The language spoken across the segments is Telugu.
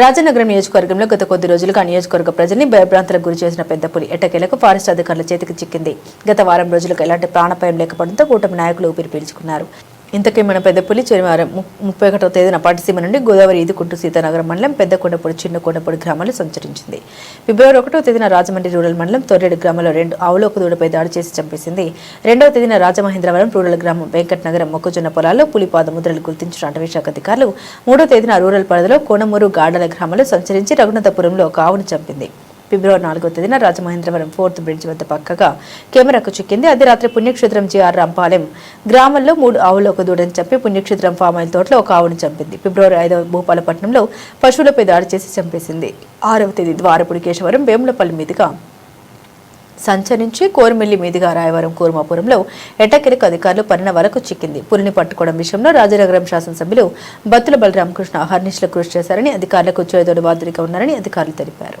రాజనగరం నియోజకవర్గంలో గత కొద్ది రోజులుగా నియోజకవర్గ ప్రజల్ని భయభ్రాంతులకు గురి చేసిన పెద్ద పులి ఎట్టకేలకు ఫారెస్ట్ అధికారుల చేతికి చిక్కింది. గత వారం రోజులకు ఎలాంటి ప్రాణపాయం లేకపోవడంతో కూటమి నాయకులు ఊపిరి పీల్చుకున్నారు. ఇంతకీ మన పెద్దపల్లి శనివారం ముప్పై ఒకటో తేదీన పాటిసీమ నుండి గోదావరి ఈదుకుంటూ సీతానగరం మండలం పెద్ద కొండపూడి చిన్న కొండపూడి గ్రామాలు సంచరించింది. ఫిబ్రవరి ఒకటో తేదీన రాజమండ్రి రూరల్ మండలం తొర్రేడు గ్రామంలో రెండు ఆవులోకి దూడపై దాడి చేసి చంపేసింది. రెండవ తేదీన రాజమహేంద్రవరం రూరల్ గ్రామం వెంకటనగరం మొక్కజొన్న పొలాల్లో పులిపాద ముద్రలు గుర్తించిన అటవీశాఖ అధికారులు మూడో తేదీన రూరల్ పరిధిలో కోనమూరు గాడల గ్రామంలో సంచరించి రఘునాథపురంలో ఒక ఆవును చంపింది. ఫిబ్రవరి నాలుగో తేదీన రాజమహేంద్రవరం ఫోర్త్ బ్రిడ్జ్ వద్ద పక్కగా కెమెరాకు చిక్కింది. అదే రాత్రి పుణ్యక్షేత్రం జీఆర్ రాంపాలెం గ్రామంలో మూడు ఆవులు ఒక దూడని చంపి పుణ్యక్షేత్రం ఫామ్ ఆయిల్ తోటలో ఒక ఆవును చంపింది. ఫిబ్రవరి ఐదవ భూపాలపట్నంలో పశువులపై దాడి చేసి చంపేసింది. ఆరవ తేదీ ద్వారపుడి కేశవరం వేములపల్లి మీదుగా సంచరించి కోరుమిల్లి మీదుగా రాయవరం కూర్మాపురంలో ఎట్టకెరకు అధికారులు పరిణ వరకు చిక్కింది. పులిని పట్టుకోవడం విషయంలో రాజనగరం శాసనసభ్యులు బత్తుల బలరామకృష్ణ అహర్నిశలు కృషి చేశారని అధికారులకు చేదోడు బాధ్యుడిగా ఉన్నారని అధికారులు తెలిపారు.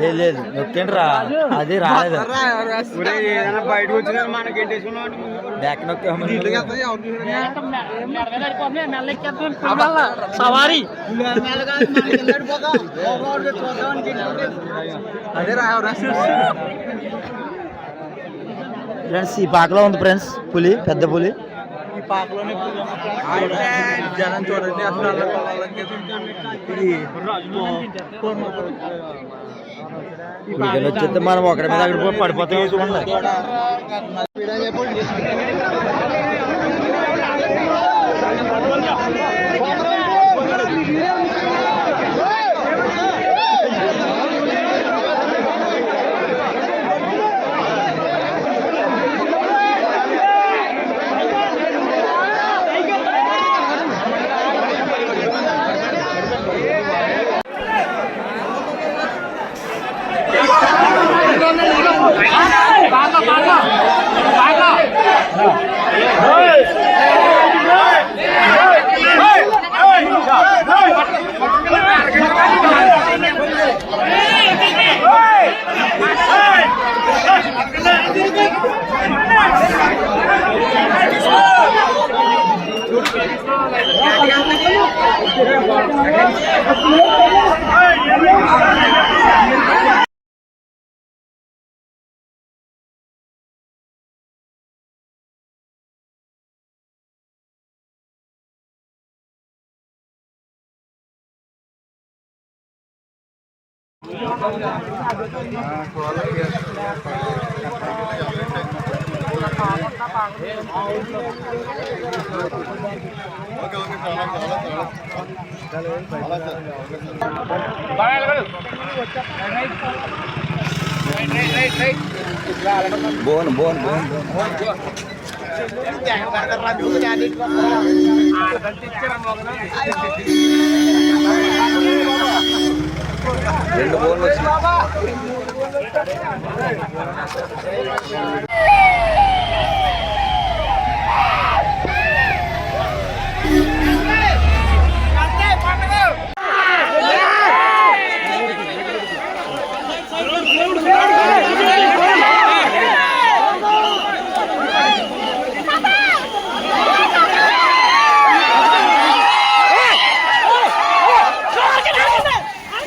లేదు లేదు. నొక్కండి రా. అది రాలేదు. బయటకు వచ్చిన బ్యాక్ సవారీ. ఫ్రెండ్స్ ఈ పాకలో ఉంది ఫ్రెండ్స్ పులి పెద్ద పులి. జనం చూడండి అసలు ఇది వీకెండ్ వచ్చేస్తే మనం ఒకరి మీద అక్కడ పోయి పడిపోతాం చూడండి బోన్ బోన్ బోన్ బోన్ రెండు బోన్లు వచ్చి